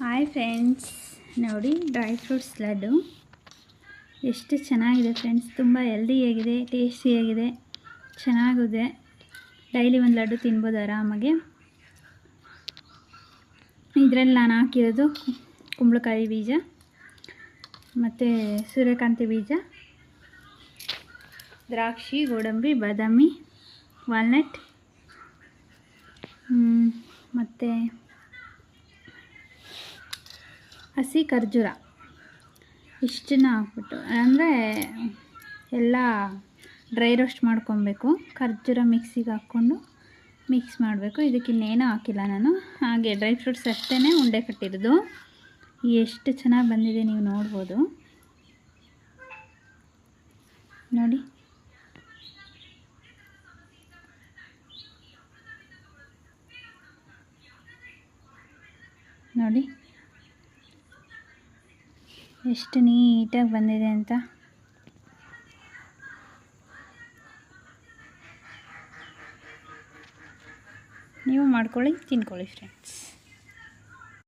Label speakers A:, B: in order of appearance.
A: Hi friends. ನೋಡಿ, dry fruits laddu. ಎಷ್ಟು ಚೆನ್ನಾಗಿದೆ ಫ್ರೆಂಡ್ಸ್. ತುಂಬ ಹೆಲ್ದಿಯಾಗಿದೆ ಟೇಸ್ಟಿಯಾಗಿದೆ ಚೆನ್ನಾಗಿದೆ. ಡೈಲಿ ಒಂದು ಲಡ್ಡು ತಿನ್ಬೋದು ಆರಾಮಾಗಿ. ಇದರಲ್ಲಿ ನಾನು ಹಾಕಿರೋದು ಕುಂಬಳಕಾಯಿ ಬೀಜ, ಮತ್ತು ಸೂರ್ಯಕಾಂತಿ ಬೀಜ, ದ್ರಾಕ್ಷಿ, ಗೋಡಂಬಿ, ಬಾದಾಮಿ, ವಾಲ್ನಟ್ ಮತ್ತು ಹಸಿ ಖರ್ಜೂರ. ಇಷ್ಟನ್ನ ಹಾಕ್ಬಿಟ್ಟು ಅಂದರೆ ಎಲ್ಲ ಡ್ರೈ ರೋಸ್ಟ್ ಮಾಡ್ಕೊಬೇಕು. ಖರ್ಜೂರ ಮಿಕ್ಸಿಗೆ ಹಾಕ್ಕೊಂಡು ಮಿಕ್ಸ್ ಮಾಡಬೇಕು. ಇದಕ್ಕೆ ಇನ್ನೇನೂ ಹಾಕಿಲ್ಲ ನಾನು. ಹಾಗೆ ಡ್ರೈ ಫ್ರೂಟ್ಸ್ ಅಷ್ಟೇ ಉಂಡೆ ಕಟ್ಟಿರೋದು. ಎಷ್ಟು ಚೆನ್ನಾಗಿ ಬಂದಿದೆ ನೀವು ನೋಡ್ಬೋದು. ನೋಡಿ. ನೋಡಿ. ಎಷ್ಟು ನೀಟಾಗಿ ಬಂದಿದೆ ಅಂತ. ನೀವು ಮಾಡ್ಕೊಳ್ಳಿ ತಿನ್ಕೊಳ್ಳಿ ಫ್ರೆಂಡ್ಸ್